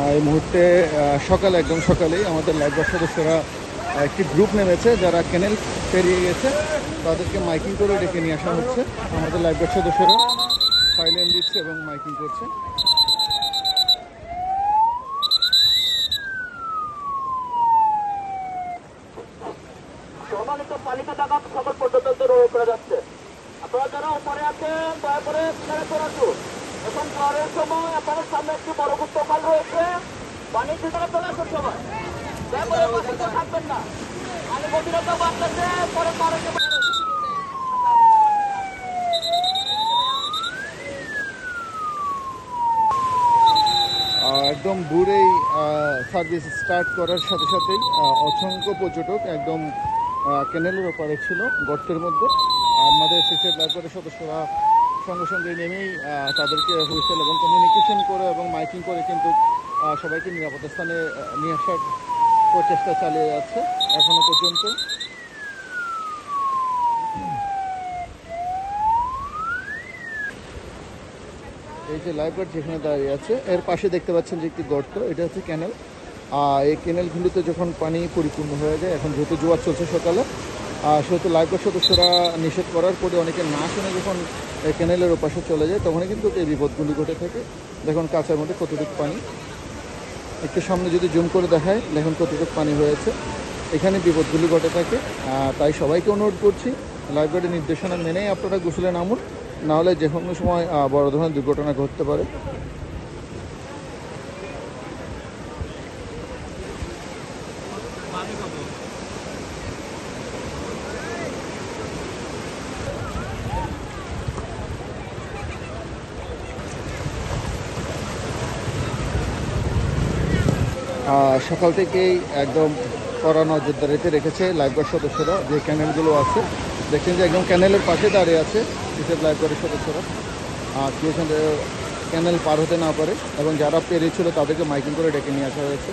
এই মুহূর্তে সকালে, একদম সকালেই আমাদের লাইফবার সদস্যরা একটি গ্রুপ নেমেছে যারা কেনেল পেরিয়ে গেছে। তাদেরকে মাইকিং করে ডেকে নিয়ে আসা হচ্ছে। আমাদের লাইফবার সদস্যরা সাইলেন্ট দিচ্ছে এবং মাইকিং করছে। সকল পর্যটকদের অনুরোধ করা যাচ্ছে। আপনারা যারা উপরে আছেন, দয়া করে এখন ঝড়ের সময় আপনাদের সামনে একটি বড় গুপ্ত রয়েছে। পানির ভিতরে চলে সবাই থাকবেন না। পানি গভীরতা বাড়তেছে পরে একদম দূরেই সার্ভিস স্টার্ট করার সাথে সাথেই অসংখ্য পর্যটক একদম আহ, কেনেলের ওপারে ছিল গর্তের মধ্যে। আমাদের সিসিএফ লাইব্রেরির সদস্যরা সঙ্গে সঙ্গে নেমেই তাদেরকে হুইসেল এবং কমিউনিকেশন করে এবং মাইকিং করে কিন্তু সবাইকে নিরাপদ স্থানে নিয়ে আসার প্রচেষ্টা চালিয়ে যাচ্ছে এখনও পর্যন্ত। এই যে লাইব্রেরি যেখানে দাঁড়িয়ে আছে, এর পাশে দেখতে পাচ্ছেন যে একটি গর্ত, এটা হচ্ছে ক্যানেল আর এই ক্যানেলগুলিতে যখন পানি পরিপূর্ণ হয়ে যায়, এখন যেহেতু জোয়ার চলছে সকালে সেহেতু লাইব্রেরি সদস্যরা নিষেধ করার পরে অনেকে না শুনে যখন ক্যানেলের ওপাশে চলে যায়, তখনই কিন্তু এই বিপদগুলি ঘটে থাকে। দেখুন, কাঁচার মধ্যে কতটুকু পানি। একটু সামনে যদি জুম করে দেখায়, দেখুন কতটুকু পানি হয়েছে। এখানে বিপদগুলি ঘটে থাকে। তাই সবাইকে অনুরোধ করছি লাইব্রেরির নির্দেশনা মেনেই আপনারা গোসলে নামুন। নাহলে যে কোনো সময় বড় ধরনের দুর্ঘটনা ঘটতে পারে। সকাল থেকেই একদম কড়া নজরদারিতে রেখেছে লাইব্রেরির সদস্যরা, যে ক্যানেলগুলো আছে। দেখছেন যে একদম ক্যানেলের পাশে দাঁড়িয়ে আছে বিশেষ লাইফগার্ডের সদস্যরা। আর কেউ ক্যানেল পার হতে না পারে, এবং যারা পেরিয়েছিল তাদেরকে মাইকিং করে ডেকে নিয়ে আসা হয়েছে।